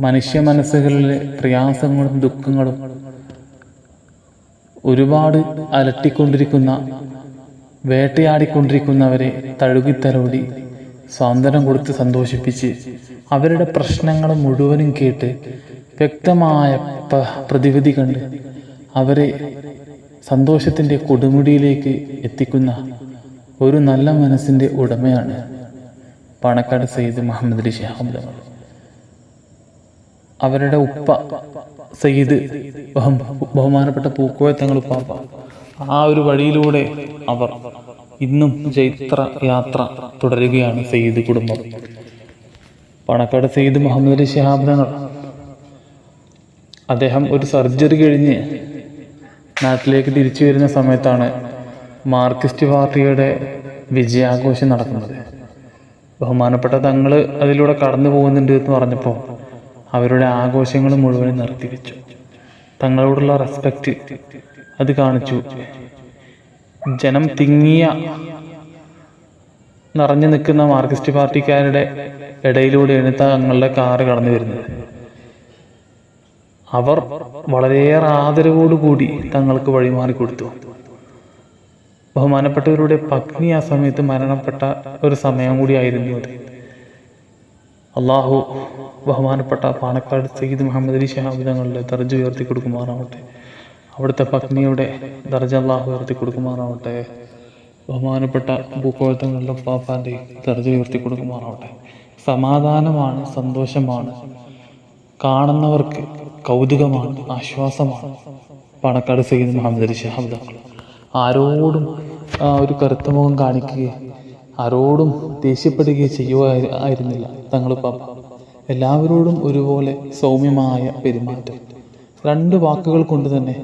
മനുഷ്യ മനസ്സുകളിലെ പ്രയാസങ്ങളും ദുഃഖങ്ങളും ഒരുപാട് അലട്ടിക്കൊണ്ടിരിക്കുന്ന വേട്ടയാടിക്കൊണ്ടിരിക്കുന്നവരെ തഴുകിത്തലോടി സ്വാതന്ത്ര്യം കൊടുത്ത് സന്തോഷിപ്പിച്ച് അവരുടെ പ്രശ്നങ്ങൾ മുഴുവനും കേട്ട് വ്യക്തമായ പ്രതിവിധി കണ്ട് അവരെ സന്തോഷത്തിന്റെ കൊടുമുടിയിലേക്ക് എത്തിക്കുന്ന ഒരു നല്ല മനസ്സിന്റെ ഉടമയാണ് പാണക്കാട് സയ്യിദ് മുഹമ്മദ് അലി അവരുടെ ഉപ്പ സയ്യിദ് ബഹുമാനപ്പെട്ട പൂക്കോയ തങ്ങൾ ഉപ്പാപ്പ. ആ ഒരു വഴിയിലൂടെ അവർ ഇന്നും ചൈത്ര യാത്ര തുടരുകയാണ് സയ്യിദ് കുടുംബം. പണക്കാട് സയ്യിദ് മുഹമ്മദ് അലി ശിഹാബ് തങ്ങൾ. അദ്ദേഹം ഒരു സർജറി കഴിഞ്ഞ് നാട്ടിലേക്ക് തിരിച്ചു വരുന്ന സമയത്താണ് മാർക്സിസ്റ്റ് പാർട്ടിയുടെ വിജയാഘോഷം നടക്കുന്നത്. ബഹുമാനപ്പെട്ട തങ്ങൾ അതിലൂടെ കടന്നു പോകുന്നുണ്ട് എന്ന് പറഞ്ഞപ്പോൾ അവരുടെ ആഘോഷങ്ങൾ മുഴുവൻ നിർത്തിവെച്ചു. തങ്ങളോടുള്ള റെസ്പെക്റ്റ് അത് കാണിച്ചു. ജനം തിങ്ങിയ നിറഞ്ഞു നിൽക്കുന്ന മാർക്സിസ്റ്റ് പാർട്ടിക്കാരുടെ ഇടയിലൂടെയാണ് തങ്ങളുടെ കാറ് കടന്നു വരുന്നത്. അവർ വളരെയേറെ ആദരവോടുകൂടി തങ്ങൾക്ക് വഴിമാറി കൊടുത്തു. ബഹുമാനപ്പെട്ടവരുടെ പത്നി ആ സമയത്ത് മരണപ്പെട്ട ഒരു സമയം കൂടിയായിരുന്നു അത്. അള്ളാഹു ബഹുമാനപ്പെട്ട പാണക്കാട് സയ്യിദ് മുഹമ്മദ് അലി ഷഹാബ് തങ്ങളുടെ ദർജ ഉയർത്തി കൊടുക്കുമാറാവട്ടെ. അവിടുത്തെ പത്നിയുടെ ദർജ അള്ളാഹു ഉയർത്തി കൊടുക്കുമാറാവട്ടെ. ബഹുമാനപ്പെട്ട ഭൂക്കോഴത്തങ്ങളുടെ പാപ്പാന്റെ ദർജ ഉയർത്തി കൊടുക്കുമാറാവട്ടെ. സമാധാനമാണ് സന്തോഷമാണ്. കാണുന്നവർക്ക് കൗതുകമാണ് ആശ്വാസമാണ്. പാണക്കാട് സയ്യിദ് മുഹമ്മദ് അലി ഷഹാബ് തങ്ങൾ ആരോടും ഒരു കറുത്തമുഖം കാണിക്കുകയും ആരോടും ദേഷ്യപ്പെടുകയോ ചെയ്യുക ആയിരുന്നില്ല. തങ്ങൾ പാപ്പ എല്ലാവരോടും ഒരുപോലെ സൗമ്യമായ പെരുമാറ്റം. രണ്ട് വാക്കുകൾ കൊണ്ട് തന്നെ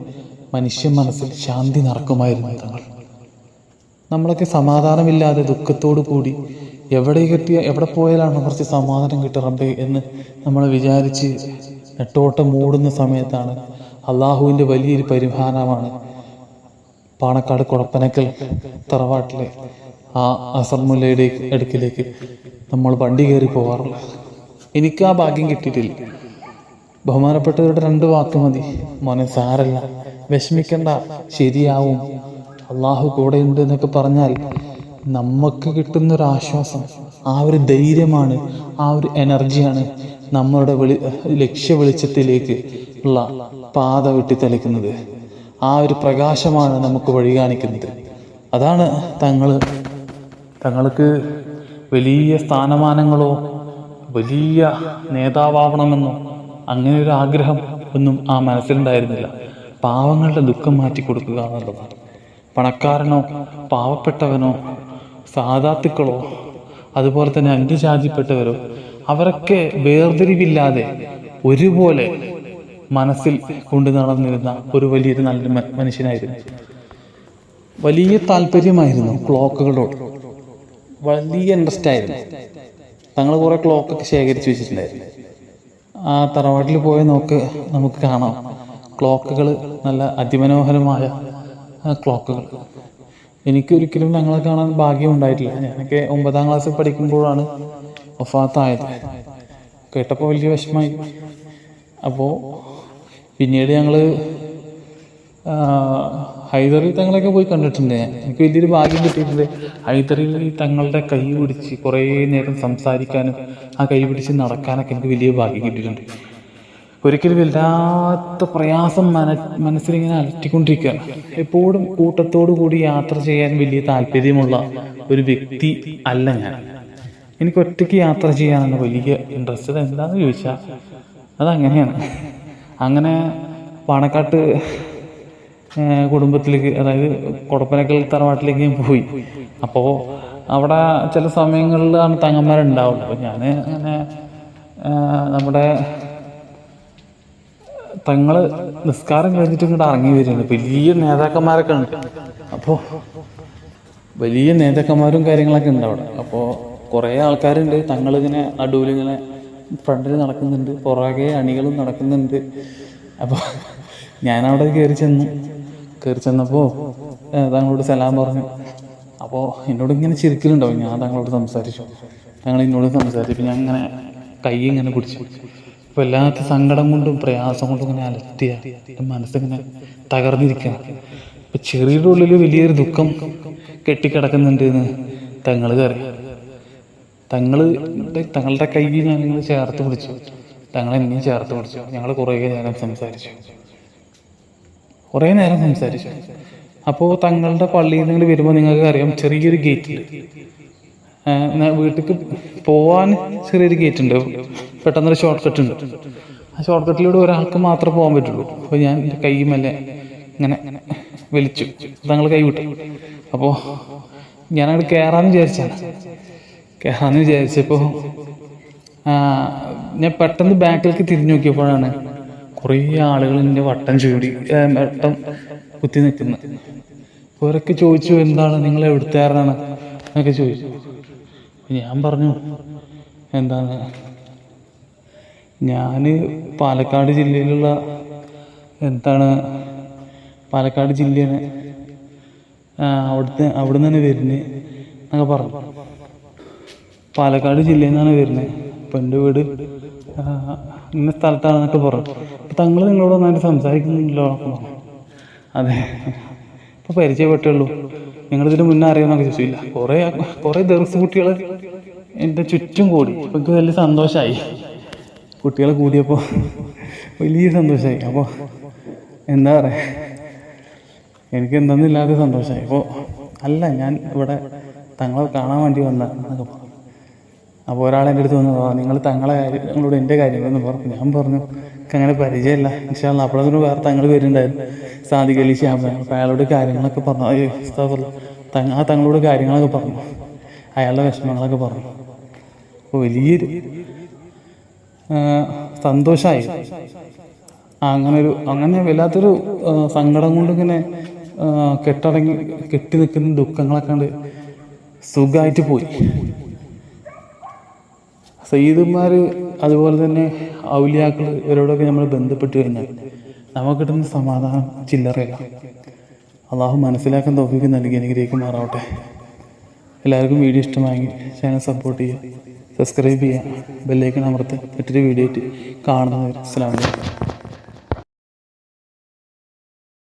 മനുഷ്യ മനസ്സിൽ ശാന്തി നടക്കുമായിരുന്നു തങ്ങൾ. നമ്മളൊക്കെ സമാധാനമില്ലാതെ ദുഃഖത്തോടു കൂടി എവിടെ കിട്ടിയ എവിടെ പോയാലാണ് കുറച്ച് സമാധാനം കിട്ടുക റബ്ബേ എന്ന് നമ്മൾ വിചാരിച്ച് നെട്ടോട്ടം മൂടുന്ന സമയത്താണ് അള്ളാഹുവിന്റെ വലിയൊരു പരിഹാരമാണ് പാണക്കാട് കുഴപ്പനക്കൽ തറവാട്ടിലെ ആ അസർമുല്ലയുടെ അടുക്കിലേക്ക് നമ്മൾ വണ്ടി കയറി പോകാറുള്ളത് എനിക്ക് ആ ഭാഗ്യം കിട്ടിയിട്ടില്ല. ബഹുമാനപ്പെട്ടവരുടെ രണ്ട് വാക്ക് മതി. മോനെ സാരല്ല. വിഷമിക്കണ്ട. ശരിയാവും. അള്ളാഹു കൂടെയുണ്ട് എന്നൊക്കെ പറഞ്ഞാൽ നമുക്ക് കിട്ടുന്നൊരാശ്വാസം ആ ഒരു ധൈര്യമാണ് ആ ഒരു എനർജിയാണ് നമ്മളുടെ വെളി ലക്ഷ്യ വെളിച്ചത്തിലേക്ക് ഉള്ള പാത വെട്ടിത്തെളിക്കുന്നത്. ആ ഒരു പ്രകാശമാണ് നമുക്ക് വഴി കാണിക്കുന്നത്. അതാണ് തങ്ങൾ തങ്ങൾക്ക് വലിയ സ്ഥാനമാനങ്ങളോ വലിയ നേതാവാവണമെന്നോ അങ്ങനെ ഒരു ആഗ്രഹം ഒന്നും ആ മനസ്സിലുണ്ടായിരുന്നില്ല. പാവങ്ങളുടെ ദുഃഖം മാറ്റി കൊടുക്കുക എന്നുള്ളതാണ്. പണക്കാരനോ പാവപ്പെട്ടവനോ സാധാത്തുക്കളോ അതുപോലെ തന്നെ അന്യജാതിപ്പെട്ടവരോ അവരൊക്കെ വേർതിരിവില്ലാതെ ഒരുപോലെ മനസ്സിൽ കൊണ്ടു നടന്നിരുന്ന ഒരു വലിയൊരു നല്ല മനുഷ്യനായിരുന്നു. വലിയ താല്പര്യമായിരുന്നു ക്ലോക്കുകളോട്. വലിയ ഇൻട്രസ്റ്റ് ആയിരുന്നു. തങ്ങൾ കുറേ ക്ലോക്കൊക്കെ ശേഖരിച്ച് വെച്ചിട്ടുണ്ടായിരുന്നു. ആ തറവാട്ടിൽ പോയി നോക്ക് നമുക്ക് കാണാം. ക്ലോക്കുകൾ നല്ല അതിമനോഹരമായ ക്ലോക്കുകൾ എനിക്കൊരിക്കലും ഞങ്ങളെ കാണാൻ ഭാഗ്യം ഉണ്ടായിട്ടില്ല. ഞാനൊക്കെ ഒമ്പതാം ക്ലാസ്സിൽ പഠിക്കുമ്പോഴാണ് ഒഫാത്തായത് കേട്ടപ്പോൾ വലിയ വിഷമമായി. അപ്പോൾ പിന്നീട് ഞങ്ങൾ ഹൈദറിൽ തങ്ങളൊക്കെ പോയി കണ്ടിട്ടുണ്ട്. ഞാൻ എനിക്ക് വലിയൊരു ഭാഗ്യം കിട്ടിയിട്ടുണ്ട്. ഹൈദറിൽ തങ്ങളുടെ കൈ പിടിച്ച് കുറേ നേരം സംസാരിക്കാനും ആ കൈ പിടിച്ച് നടക്കാനൊക്കെ എനിക്ക് വലിയ ഭാഗ്യം കിട്ടിയിട്ടുണ്ട്. ഒരിക്കലും വല്ലാത്ത പ്രയാസം മന മനസ്സിലിങ്ങനെ അലട്ടിക്കൊണ്ടിരിക്കുകയാണ്. എപ്പോഴും കൂട്ടത്തോടു കൂടി യാത്ര ചെയ്യാൻ വലിയ താല്പര്യമുള്ള ഒരു വ്യക്തി അല്ല ഞാൻ. എനിക്ക് ഒറ്റയ്ക്ക് യാത്ര ചെയ്യാനാണ് വലിയ ഇൻട്രസ്റ്റ് എന്താണെന്ന് ചോദിച്ചാൽ അതങ്ങനെയാണ്. അങ്ങനെ പാണക്കാട്ട് കുടുംബത്തിലേക്ക് അതായത് കൊടപ്പനക്കൽ തറവാട്ടിലേക്ക് ഞാൻ പോയി. അപ്പോൾ അവിടെ ചില സമയങ്ങളിലാണ് തങ്ങന്മാരുണ്ടാവുള്ളൂ. അപ്പോൾ ഞാൻ അങ്ങനെ നമ്മുടെ തങ്ങൾ നിസ്കാരം കഴിഞ്ഞിട്ട് ഇങ്ങോട്ട് ഇറങ്ങി വരുന്നത് വലിയ നേതാക്കന്മാരൊക്കെ ഉണ്ട്. അപ്പോൾ വലിയ നേതാക്കന്മാരും കാര്യങ്ങളൊക്കെ ഉണ്ട് അവിടെ. അപ്പോൾ കുറേ ആൾക്കാരുണ്ട്. തങ്ങളിങ്ങനെ നടുവിലിങ്ങനെ ഫ്രണ്ടിൽ നടക്കുന്നുണ്ട്. പുറകെ അണികളും നടക്കുന്നുണ്ട്. അപ്പോൾ ഞാനവിടെ കയറി ചെന്നു കയറി ചെന്നപ്പോൾ താങ്കളോട് സലാം പറഞ്ഞു. അപ്പോൾ എന്നോട് ഇങ്ങനെ ചിരിക്കലുണ്ടാവും. ഞാൻ താങ്കളോട് സംസാരിച്ചു. ഞങ്ങൾ എന്നോട് സംസാരിച്ചു. ഞാൻ ഇങ്ങനെ കൈ ഇങ്ങനെ പിടിച്ചു. എല്ലാത്ത സങ്കടം കൊണ്ടും പ്രയാസം കൊണ്ടും ഇങ്ങനെ അലട്ടിയ. മനസ്സിങ്ങനെ തകർന്നിരിക്കുക അപ്പം ചെറിയൊരു ഉള്ളിൽ വലിയൊരു ദുഃഖം കെട്ടിക്കിടക്കുന്നുണ്ട് എന്ന് തങ്ങൾ കയറി തങ്ങൾ തങ്ങളുടെ കൈ ഞാൻ ഇങ്ങനെ ചേർത്ത് പിടിച്ചു തങ്ങൾ എന്നെയും ചേർത്ത് പിടിച്ചു ഞങ്ങൾ കുറേ നേരം സംസാരിച്ചു. കുറേ നേരം സംസാരിച്ചു. അപ്പോൾ തങ്ങളുടെ പള്ളിയിൽ നിങ്ങൾ വരുമ്പോൾ നിങ്ങൾക്ക് അറിയാം ചെറിയൊരു ഗേറ്റിൽ വീട്ടിലേക്ക് പോവാൻ ചെറിയൊരു ഗേറ്റ് ഉണ്ട്. പെട്ടെന്നൊരു ഷോർട്ട് കട്ട് ഉണ്ട്. ആ ഷോർട്ട് കട്ടിലൂടെ ഒരാൾക്ക് മാത്രമേ പോകാൻ പറ്റുള്ളൂ. അപ്പോൾ ഞാൻ കൈ മെല്ലെ ഇങ്ങനെ വിളിച്ചു തങ്ങൾ കൈ വിട്ടു. അപ്പോൾ ഞാനങ്ങോട്ട് കയറാമെന്ന് വിചാരിച്ചാണ്. കയറാമെന്ന് വിചാരിച്ചപ്പോൾ ഞാൻ പെട്ടെന്ന് ബാക്കിലേക്ക് തിരിഞ്ഞു നോക്കിയപ്പോഴാണ് കുറേ ആളുകൾ വട്ടം ചൂടി വട്ടം കുത്തി നിൽക്കുന്നത് അവരൊക്കെ ചോദിച്ചു എന്താണ്? നിങ്ങൾ എവിടുത്തുകാരനാണ് എന്നൊക്കെ ചോദിച്ചു. ഞാൻ പറഞ്ഞു എന്താണ്? ഞാൻ പാലക്കാട് ജില്ലയിലുള്ള എന്താണ്? പാലക്കാട് ജില്ലയാണ്. അവിടുത്തെ അവിടെ നിന്നാണ് വരുന്നത് എന്നൊക്കെ പറഞ്ഞു. പാലക്കാട് ജില്ലയിൽ നിന്നാണ് വരുന്നത് അപ്പം എന്റെ വീട് ഇന്ന സ്ഥലത്താണെന്നൊക്കെ പറഞ്ഞു. തങ്ങൾ നിങ്ങളോട് നന്നായിട്ട് സംസാരിക്കുന്നില്ലോ അതെ. ഇപ്പോൾ പരിചയപ്പെട്ടുള്ളൂ നിങ്ങളിതിന് മുന്നേ അറിയാമെന്നൊക്കെ ചോദിച്ചില്ല കുറേ കുറേ ദർസ് കുട്ടികൾ എന്റെ ചുറ്റും കൂടി. എനിക്ക് വലിയ സന്തോഷമായി കുട്ടികൾ കൂടിയപ്പോൾ വലിയ സന്തോഷമായി അപ്പോൾ എന്താ പറയുക എനിക്ക് എന്തെന്നില്ലാതെ സന്തോഷമായി അപ്പോൾ അല്ല ഞാൻ ഇവിടെ തങ്ങളെ കാണാൻ വേണ്ടി വന്ന. എന്നൊക്കെ പറഞ്ഞു അപ്പോൾ ഒരാൾ എന്റെ അടുത്ത് വന്നു നിങ്ങൾ തങ്ങളെ കാര്യം നിങ്ങളോട് എന്റെ കാര്യങ്ങളെന്ന് പറഞ്ഞു ഞാൻ പറഞ്ഞു അങ്ങനെ പരിചയമില്ല. പക്ഷേ അപ്പോഴൊന്നും വേറെ തങ്ങൾ വരുന്നുണ്ടായിരുന്നു. സാദിഖ് അലി ശ്യാമ അപ്പോൾ അയാളോട് കാര്യങ്ങളൊക്കെ പറഞ്ഞു. അയ്യോ തങ്ങ ആ തങ്ങളോട് കാര്യങ്ങളൊക്കെ പറഞ്ഞു. അയാളുടെ വിഷമങ്ങളൊക്കെ പറഞ്ഞു. അപ്പോൾ വലിയൊരു സന്തോഷമായി അങ്ങനെ ഒരു അങ്ങനെ വല്ലാത്തൊരു സങ്കടം കൊണ്ട് ഇങ്ങനെ കെട്ടടങ്ങി കെട്ടി നിൽക്കുന്ന ദുഃഖങ്ങളൊക്കെ കണ്ട് സുഖമായിട്ട് പോയി. സയ്യിദന്മാർ അതുപോലെ തന്നെ ഔലിയാക്കൾ ഇവരോടൊക്കെ നമ്മൾ ബന്ധപ്പെട്ട് കഴിഞ്ഞാൽ നമുക്ക് കിട്ടുന്ന സമാധാനം ചില്ലറയില്ല. അള്ളാഹു മനസ്സിലാക്കാൻ തോഫിക്ക് നൽകി അനുഗ്രഹിക്കുമാറാവട്ടെ എല്ലാവർക്കും വീഡിയോ ഇഷ്ടമായെങ്കിൽ ചാനൽ സപ്പോർട്ട് ചെയ്യുക സബ്സ്ക്രൈബ് ചെയ്യുക ബെല്ലൈക്കൺ അമർത്ത് മറ്റൊരു വീഡിയോ ആയിട്ട് കാണുന്നവർ അസ്സാം വലൈക്കും